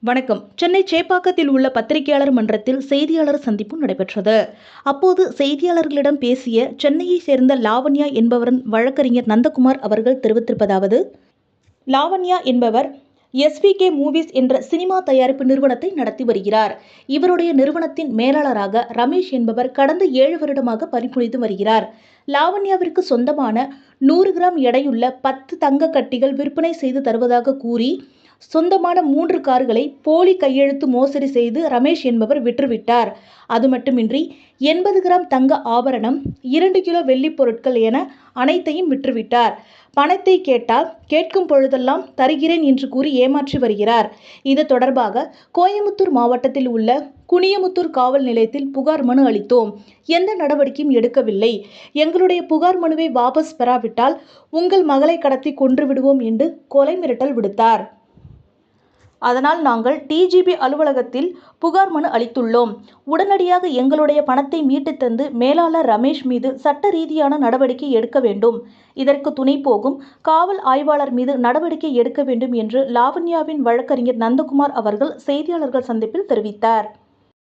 வணக்கம். சென்னை சேப்பாக்கத்தில் உள்ள பத்திரிகையாளர் மன்றத்தில் செய்தியாளர் சந்திப்பு நடைபெற்றது. அப்போது செய்தியாளர்களிடம் பேசிய சென்னையை சேர்ந்த லாவண்யா என்பவரின் வழக்கறிஞர் நந்தகுமார் அவர்கள் தெரிவித்திருப்பதாவது லாவண்யா என்பவர் எஸ்விகே மூவிஸ் என்ற சினிமா தயாரிப்பு நிறுவனத்தை நடத்தி வருகிறார். இவருடைய நிறுவனத்தின் மேலாளராக ரமேஷ் என்பவர் கடந்த ஏழு வருடமாக பணிபுரிந்து வருகிறார். லாவண்யாவிற்கு சொந்தமான நூறு கிராம் எடையுள்ள பத்து தங்க கட்டிகள் விற்பனை செய்து தருவதாக கூறி சொந்தமான மூன்று கார்களை போலி கையெழுத்து மோசடி செய்து ரமேஷ் என்பவர் விற்றுவிட்டார். அது மட்டுமின்றி எண்பது கிராம் தங்க ஆபரணம் இரண்டு கிலோ வெள்ளிப் பொருட்கள் என அனைத்தையும் விற்றுவிட்டார். பணத்தை கேட்டால் கேட்கும் பொழுதெல்லாம் தருகிறேன் என்று கூறி ஏமாற்றி வருகிறார். இது தொடர்பாக கோயமுத்தூர் மாவட்டத்தில் உள்ள குனியமுத்தூர் காவல் நிலையத்தில் புகார் மனு அளித்தோம். எந்த நடவடிக்கையும் எடுக்கவில்லை. எங்களுடைய புகார் மனுவை வாபஸ் பெறாவிட்டால் உங்கள் மகளை கடத்தி கொன்று விடுவோம் என்று கொலை மிரட்டல் விடுத்தார். அதனால் நாங்கள் டிஜிபி அலுவலகத்தில் புகார் மனு அளித்துள்ளோம். உடனடியாக எங்களுடைய பணத்தை மீட்டுத் தந்து மேலாளர் ரமேஷ் மீது சட்ட ரீதியான நடவடிக்கை எடுக்க வேண்டும். இதற்கு துணை போகும் காவல் ஆய்வாளர் மீது நடவடிக்கை எடுக்க வேண்டும் என்று லாவண்யாவின் வழக்கறிஞர் நந்தகுமார் அவர்கள் செய்தியாளர்கள் சந்திப்பில் தெரிவித்தார்.